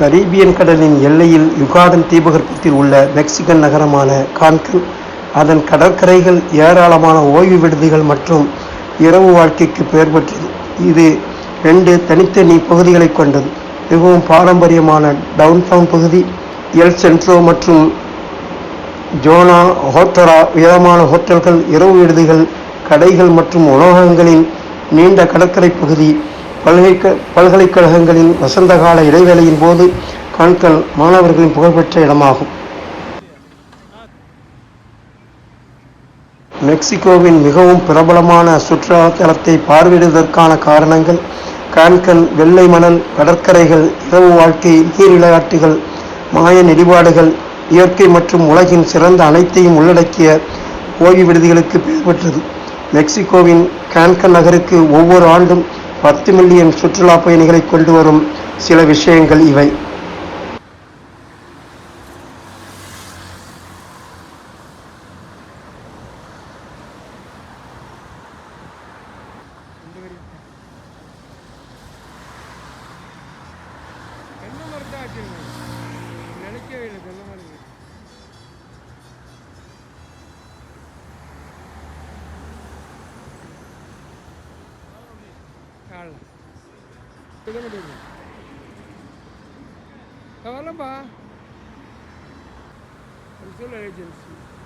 Caribbean கடலின் எல்லையில் யுகாடன் தீபகற்பத்தில் உள்ள மெக்சிகன் நகரமான கான்கன் அதன் கடற்கரைகள் ஏராளமான ஓய்வு விடுதிகள் மற்றும் இரவு வாழ்க்கைக்கு பெயர் பெற்றது. இது ரெண்டு தனித்தனி பகுதிகளை கொண்டது. மிகவும் பாரம்பரியமான டவுன்டவுன் பகுதி எல் சென்ட்ரோ மற்றும் ஜோனா ஹோட்டரா உயரமான ஹோட்டல்கள் இரவு விடுதிகள் கடைகள் மற்றும் உணவகங்களின் நீண்ட கடற்கரை பகுதி பல்கலைக்க பல்கலைக்கழகங்களின் வசந்தகால இடைவேளையின் போது கான்கல் மாணவர்களின் புகழ்பெற்ற இடமாகும். மெக்சிகோவின் மிகவும் பிரபலமான சுற்றுலா தலத்தை பார்வையிடுவதற்கான காரணங்கள் கான்கன் வெள்ளை மணல் கடற்கரைகள் இரவு வாழ்க்கை நீர் விளையாட்டுகள் மாயன் இடிபாடுகள் இயற்கை மற்றும் உலகின் சிறந்த அனைத்தையும் உள்ளடக்கிய ஓய்வு விடுதிகளுக்கு பெயர் பெற்றது. மெக்சிகோவின் கான்கன் நகருக்கு ஒவ்வொரு ஆண்டும் பத்து மில்லியன் சுற்றுலா பயணிகளை கொண்டு வரும் சில விஷயங்கள் இவை. தென்னை மரம் நினைக்கவே இல்லை தென்னை மரம் Carl. Tingnan mo din. Tawala ba? Ah. Consular agency.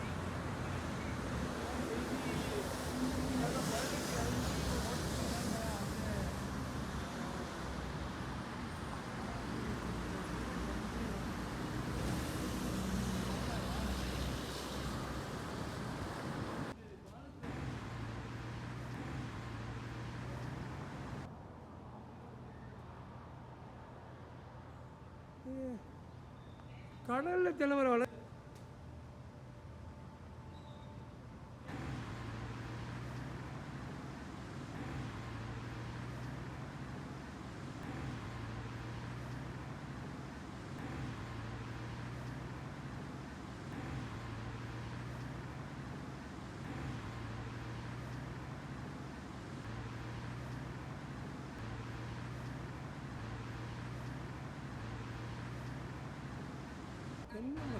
கடலில் திலவர வளர் one.